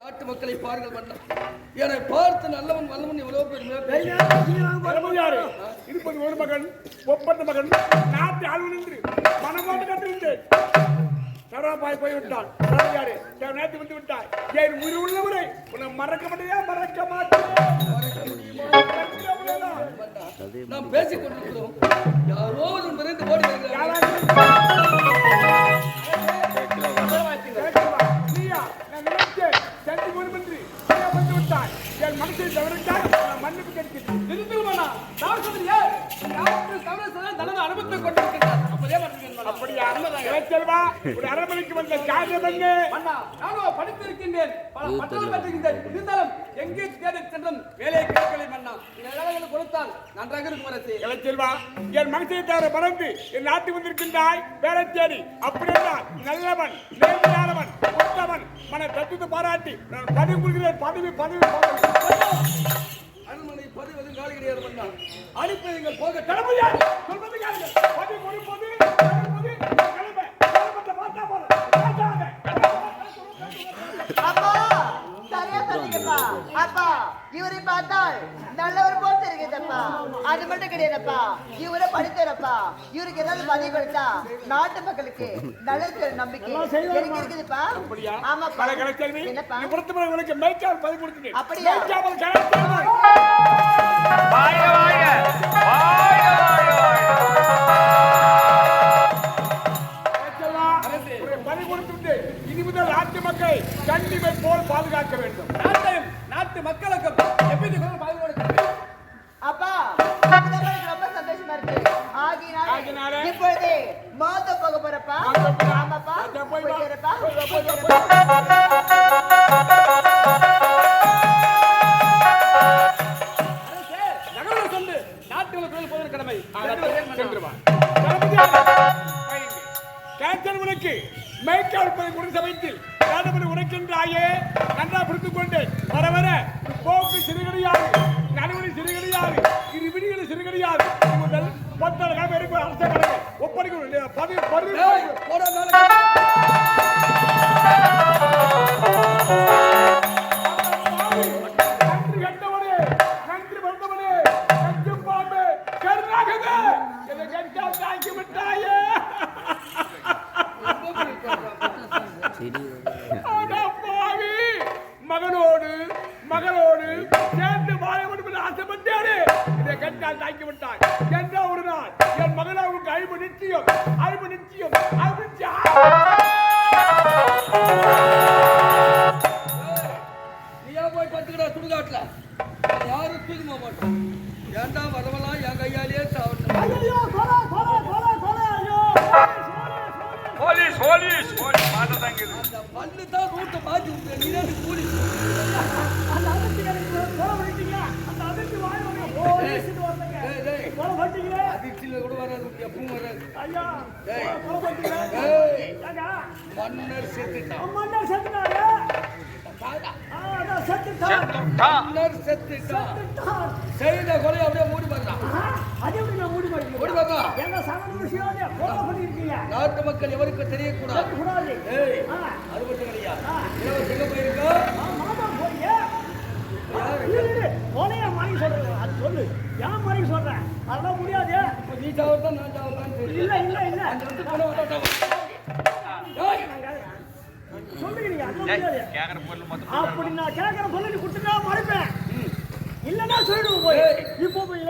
நாட்டு மக்களை பாருங்கள் மன்னர் என்னை பார்த்து நல்லவன் வல்லவன் எவ்வளவு பேர் பரமதியாரே, இருப்பது ஒரு மகன் ஒப்பந்த மகன் நாட்டு ஆழ்வு நின்று மனமோடு கட்டிருந்தேன் சரபாய் போய்விட்டான். என் நேற்று வந்து விட்டாய்? என் உயிர் உள்ளவரை? உன்னை மறக்க மாட்டேயா மறக்க மாட்டேன்? நாம் பேசிக் கொண்டிருக்கிறோம். யாரோ விரைந்து ஓடி என் மனசை மன்னிப்பு கேட்கிறேன். திருமணா நான் சொல்றேன் தனது அனுபவத்தை கொண்டிருக்கிறார் அப்படியா? இளைச்செல்வா, ஒரு அரண்மனைக்கு வந்த காரியம் என்ன? அண்ணா நானோ படித்திருக்கின்றேன். பல பட்டம் பெற்றிருக்கின்றேன். இருந்தாலும் எங்கே தேடி சென்றும் வேலையை கிடைக்கலை மன்னா. இந்த கொடுத்தால் நன்றாக இருக்கும் அரசே. இளைச்செல்வா, என் மனசை தவிர மறந்து என் நாட்டு வந்திருக்கின்றாய். வேலை தேடி. நல்லவன் நேர்மையானவன் உத்தமன். மன தத்துவத்தை பாராட்டி நான் பதவி கொடுக்கிறேன் பதவி பதவி பதவி. அரண்மனை பதிவது காலி கிடையாது மன்னா அனுப்பி நீங்கள் போக தளபதியா, சொல்வது கேளுங்க. பதவி கொடுப்பது, கிளம்ப. அப்பா இவரை பார்த்தால் நல்லவர் போல் தெரிகிறதப்பா அது மட்டும் கிடையாதுப்பா. இவரை படித்தரப்பா இவருக்கு ஏதாவது பதவி கொடுத்தா நாட்டு மக்களுக்கு நல்லது நம்பிக்கை எனக்கு இருக்குதுப்பா. அப்படியா? ஆமாப்பா. பல கலைச்செல்வி, என்னப்பா. அப்படியா? பாதுகாக்க வேண்டும் நாட்டையும் நாட்டு மக்களுக்கும் எப்படி கொடுக்கிறேன் அப்பா ரொம்ப சந்தோஷமா இருக்கு ஆகினால? இப்பொழுது மாத்த போக போறப்பா? ஆமாப்பா போய் வா. கடமை. உனக்கு மேய்க்கால் பதவி கொடுத்த சமயத்தில் ராணுவ உனக்கென்றாயே நன்றா பிடித்துக் கொண்டேன் வர வர. போக்கு சிறுகடியாது. நடுவழி சிறுகடியாது. இரு விடிகளை சிறுகடியாது. எடுக்கும் அரச கடமை. ஒப்படைக்கும் பதவி ஏன்டா வரவெல்லாம் என் கையாலேயே போலீஸ் போலீஸ் போலீஸ் மாட்டதாங்குது அந்த பல்லு தான் ரூட்டை மாத்தி விட்டு நீ தான் கூலி? டேய், டேய், அதிர்ச்சியில கூட வராது எப்பவும் வராது. டேய், டேய், மன்னர் செத்துட்டான். பாடா. மன்னர் செத்துட்டான் செய்த கொலை அப்படியே மூடி பார்த்தான் மூடி பார்த்தான் நாட்டு மக்கள் எவருக்கு தெரியக்கூடாது? ஏய் அது மட்டும் கிடையாது இலவச எங்க போயிருக்கா? நீ சாவத்தான் நான் சாவத்தான் தெரியும் இல்ல இல்ல இல்ல. அந்த வந்து போன வந்தாட்டா டேய் சொல்லுங்க அது முடியாது. கேக்குற பொருள் மொத்தம் அப்படி நான் கேட்கற பொருள் நீ கொடுத்துட்டா மறைப்பேன். இல்லன்னா சொல்லிடுவோம் போய். இப்போ போய்.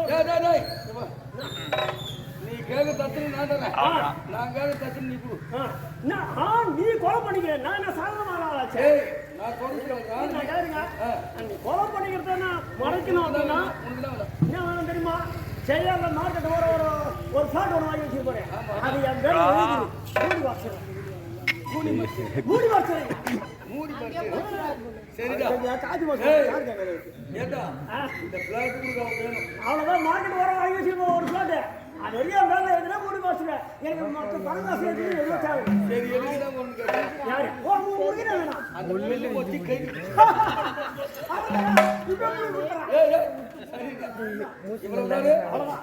நீ கேட்க தத்துன்னு நான் தரேன். நான் கேட்க தத்துன்னு நீ கொடு. நான் ஆ, நீ கொலை பண்ணிக்கிற நான் என்ன சாதாரணமான ஆளாச்சே நான் கொடுக்குறேன் நான் கேளுங்க. நீ கொலை பண்ணிக்கிறத நான் மறைக்கணும் அப்படின்னா என்ன வேணும் தெரியுமா? செய்யாத மார்க்கெட் ஒரு ஒரு ஒரு ஃபிளாட் ஒன்று வாங்கி வச்சிருப்பேன் அது என் பேர் மூடி வாசல் மூடி வாசல் மூடி சரிடா. காதி ஏண்டா? இந்த பிளாட் கொடுக்க வேணும். அவ்வளோதான் மார்க்கெட் வர வாங்கி வச்சிருக்கோம் ஒரு ஃபிளாட் அது வெளியே மேலே இருக்குன்னா மூடி வாசல் எனக்கு மற்ற பணம் காசு எடுத்து எதுவும் தேவை? சரி எதுக்கு தான் ஒன்று கேட்டேன் யாரு? ஓ வேணாம். அந்த மொத்தி கை அவ்வளவுதான். ஏய் ஏய் சரிடா. இவ்வளவு வேணாம்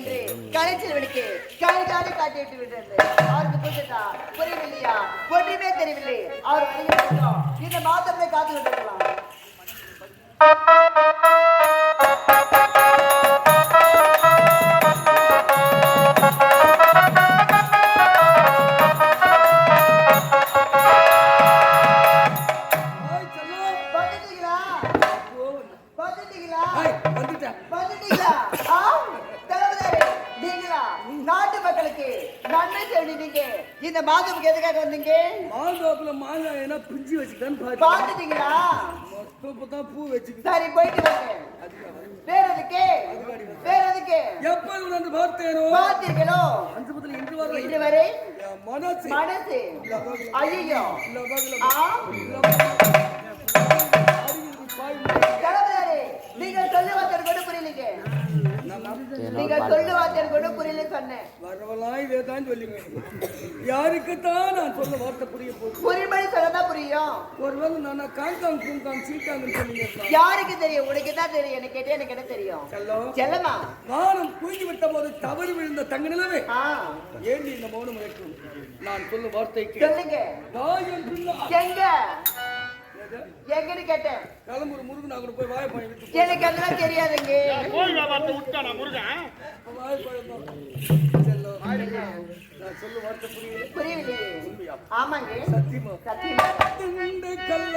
என்று கலைச்செல்வனுக்கு கைதாடி காட்டிட்டு விடுறது. அவருக்கு புரிஞ்சதா? புரியவில்லையா? ஒன்றுமே தெரியவில்லை. அவர் இந்த மாதத்தை காத்து கொண்டிருக்கலாம் வச்சுக்கிட்டான்னு பாரு பாத்துட்டீங்களா? இப்பதான் பூ வச்சுக்கிட்டு. சரி போயிட்டு வாங்க. வேற எதுக்கு? வேற எதுக்கு? எப்ப வந்து பார்த்தேனோ? பார்த்தீர்களோ? அஞ்சு முதல் இன்று வரை. இதுவரை என் மனசு. மனசு. ஐயோ லபகல ஆ? தளபதியாரே, நீங்க சொல்லு வார்த்தை கூட புரியலீங்க நீங்க சொல்லு வார்த்தை கூட புரியல சொன்னேன். வரவெல்லாம் இதே தான் சொல்லுங்க. யாருக்குத்தான் நான் சொல்ல வார்த்தை புரிய போகுது? புரியும்படி சொல்லதான் புரியும். ஒருவேளை நான் காங்காங் பூங்காங் சீட்டாங்கன்னு யாருக்கு தெரியும்? உனக்கு தான் தெரியும். எனக்கு கேட்டே எனக்கு என்ன தெரியும்? செல்லம் செல்லமா? வானம் தூங்கி விட்ட போது தவறு விழுந்த தங்க நிலவே. ஏண்டி இந்த மௌனம் இருக்கும் நான் சொல்லும் வார்த்தைக்கு சொல்லுங்க. எங்க எங்கன்னு கேட்டேன்? கிளம்புற முருகன் கூட போய் வாழைப்பழம் விட்டு எனக்கு அதெல்லாம் தெரியாதுங்க. கோயில் வியாபாரத்தை விட்டானா முருகன்? செல்லம். நான் சொல்லும் வார்த்தை புரியல. புரியலையே ஆமாங்க. சத்தியமா? சத்தியமா. கல்ல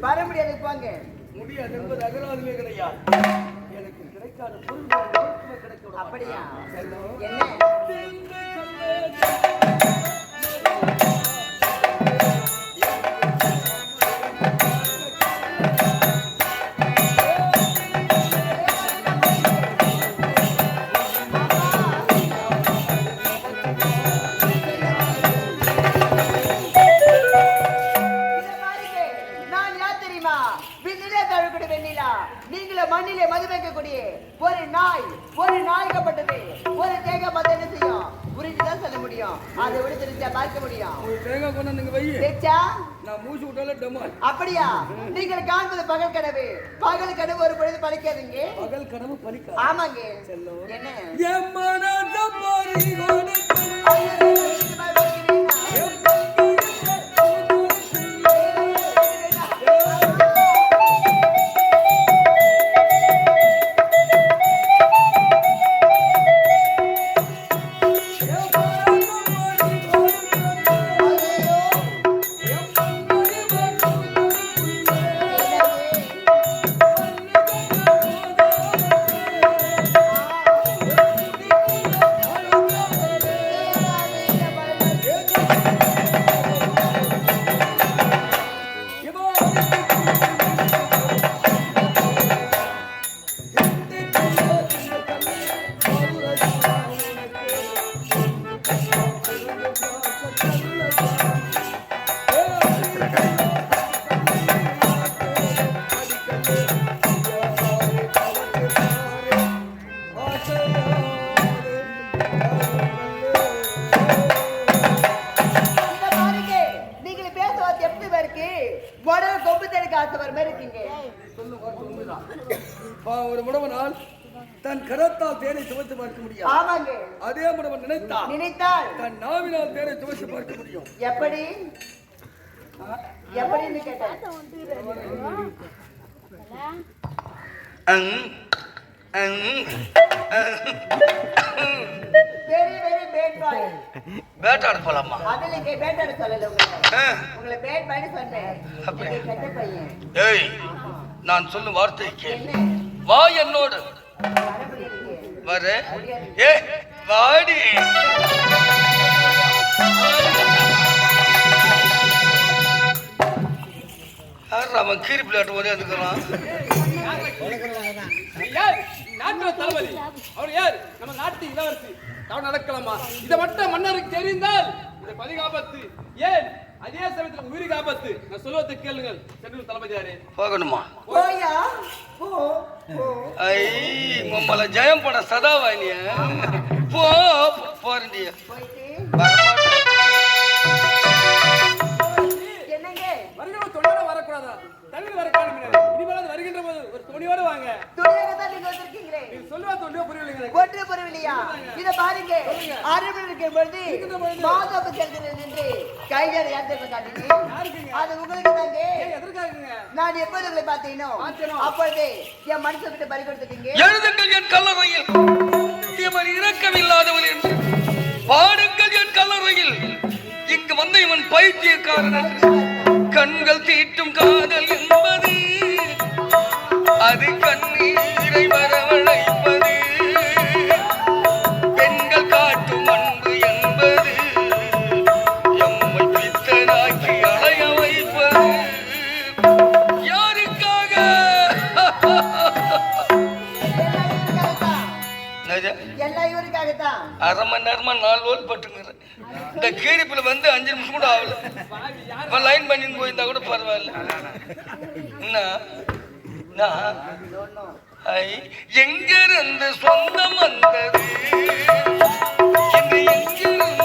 வர முடியாது போங்க. முடியாது என்பது அகராதிலே கிடையாது. எனக்கு கிடைக்காத பொருள் பொருட்கள் கிடைக்க விட அப்படியா. என்ன? விண்ணிலே தழுக்கூடிய வெண்ணிலா. நீங்கள மண்ணிலே மது வைக்கக்கூடிய ஒரு நாய் ஒரு நாய்க்கப்பட்டது ஒரு தேங்காய் மத்த என்ன செய்யும்? புரிஞ்சுதான் சொல்ல முடியும். அதை விட தெரிஞ்சா பார்க்க முடியும். ஒரு தேங்காய் கொண்டு நீங்க வை. தெரிச்சா நான் மூச்சு விட்டாலே டமால் அப்படியா? நீங்கள் காண்பது பகல் கனவு. பகல் கனவு ஒரு பொழுது பழிக்காதுங்க. பகல் கனவு பலிக்காது ஆமாங்க. என்ன? என் மனத இந்த கரத்தால் தேனை சுவைத்து பார்க்க முடியாது. ஆமாங்க. அதே முடவன் நினைத்தால் நினைத்தால் தன் நாவினால் தேனை சுவைத்து பார்க்க முடியும். எப்படி? எப்படின்னு கேட்டேன் அங் அங் வெரி வெரி பேட் பாய் வேட்டாட போலாமா? அதுல இங்க பேட்டாட சொல்லல உங்களை. ஆ. உங்களை பேட் கெட்ட பையன். ஏய் நான் சொல்லும் வார்த்தை கேள். என்ன? வா என்னோடு. வர. ஏ வாடி. யார் அவன் கீரி பிள்ளையாட்டு ஓடி வந்துக்கிறான் யார்? நாட்டு தளபதி அவர் யார்? நம்ம நாட்டு இளவரசி. அவன் நடக்கலாமா? இதை மட்டும் மன்னருக்கு தெரிந்தால் இந்த பதிகாபத்து ஏன் அதே சமயத்துல உயிருக்கு ஆபத்து நான் சொல்வதை கேளுங்கள். சென்னூர் தளபதி யாரு? போகணுமா? போயா? போ ஐ மம்மல ஜெயம் பட சதாவாணிய போ போறண்டிய வரக்கூடாதா தமிழ் வர காணும் இனிமேல் வருகின்ற போது ஒரு துணியோட வாங்க. துணியாக தான் நீங்க வந்திருக்கீங்களே. நீங்க சொல்லுவா தொழிலோ புரியலைங்க எனக்கு. ஒன்று புறவில்லையா இத பாருங்க. அறுபது இருக்கும் பொழுது மாதவ செல்கிறது நின்று கையால் ஏற்ற காட்டினேன் யாருக்குங்க? அது உங்களுக்கு தாங்க. ஏன் எதற்காகங்க? நான் எப்போது உங்களை பார்த்தீனோ? பார்த்தேனோ? அப்பொழுது என் மனசை விட்டு பறி கொடுத்துட்டீங்க எழுதுங்கள் என் கல்லறையில். இவன் இரக்கமில்லாதவன் என்று. பாடுங்கள் என் கல்லறையில். இங்கு வந்த இவன் பைத்தியக்காரன் என்று. கண்கள் தீட்டும் காதல் என்பது அது கண்ணீரை வரவழைப்பது. பெண்கள் காட்டும் அன்பு என்பது எம்மை பித்தனாக்கி அலைய வைப்பது. யாருக்காக? அரை மணி நேரமா நாலு ஓல் பட்டுங்கிறேன் இந்த கீரிப்புல வந்து அஞ்சு நிமிஷம் கூட ஆகல. இப்ப லைன் பண்ணின்னு போயிருந்தா கூட பரவாயில்ல. என்ன? நான் எங்கிருந்து சொந்தம் வந்தது? எங்கிருந்து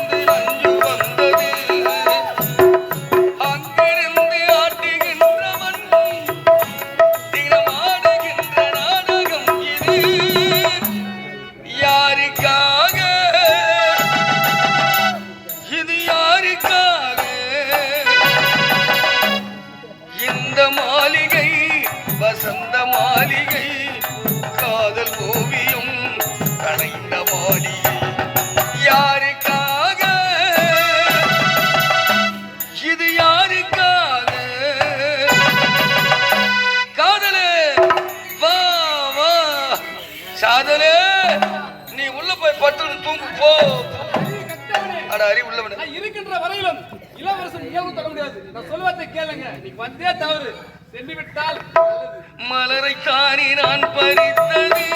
கலைந்த மாளிகை யாருக்காக? இது யாருக்காக? காதலே வா வா. சாதலே நீ உள்ள போய் பட்டு தூங்கு போ. அட அறி உள்ளவனே. இருக்கின்ற வரையிலும் இளவரசன் இயல்பு தொட முடியாது. நான் சொல்வதை கேளுங்க. நீ வந்தே தவறு. சென்று விட்டால் நல்லது. மலரை தானே நான் பறித்தது.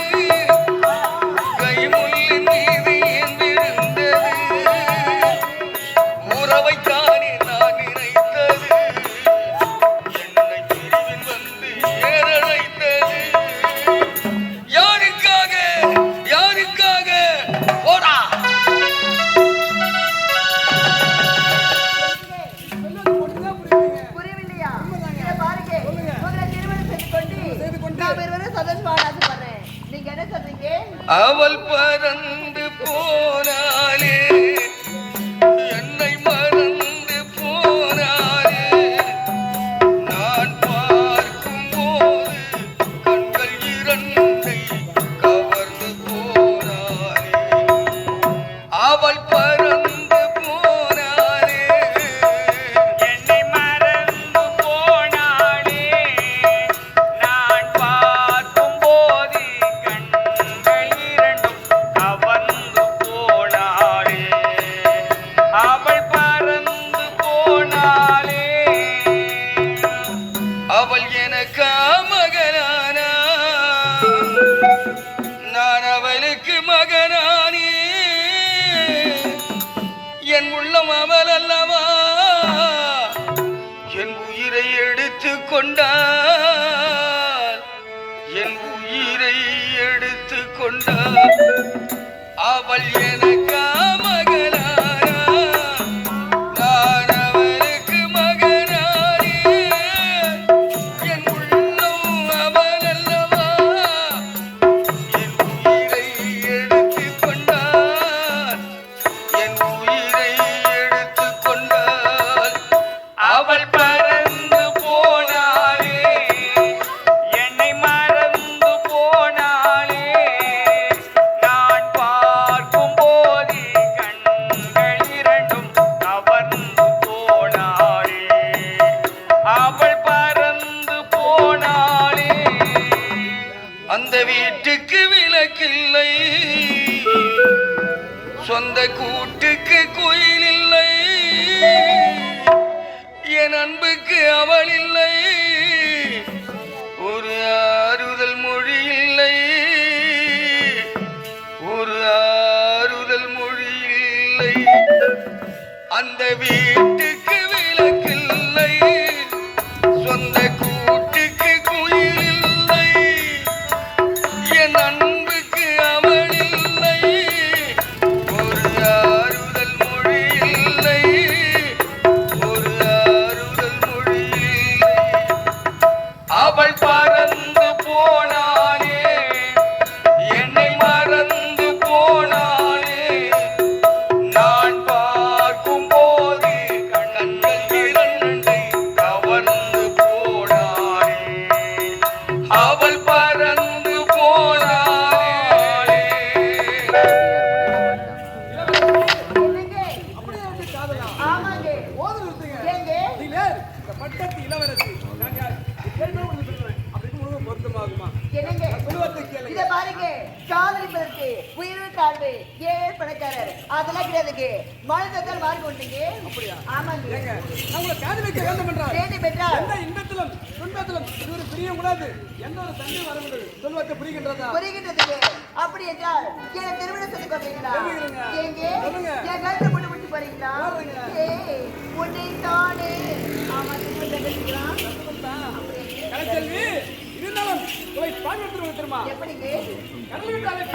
அந்த வீடு அதுக்கு முழக்கத்தால் மார்க் உண்டுங்க அப்படியா? ஆமாங்க. அவங்களை பேதி வைக்க வேண்டும் என்றால் பேதி பெற்றால் எந்த இன்பத்திலும் துன்பத்திலும் இருவரும் பிரிய கூடாது எந்த ஒரு தந்தை வர முடியாது சொல்வாக்க புரிகின்றதா? புரிகின்றதுக்கு. அப்படி என்றால் என் திருமணத்துக்கு போறீங்களா எங்கே? என் கழுத்தை போட்டு முடிச்சு போறீங்களா? உன்னை தானே. ஆமா கடைச்செல்வி இருந்தாலும் உங்களை பாடுபடுத்துருவோம் தெரியுமா எப்படிங்க? கடல் விட்டு கடல்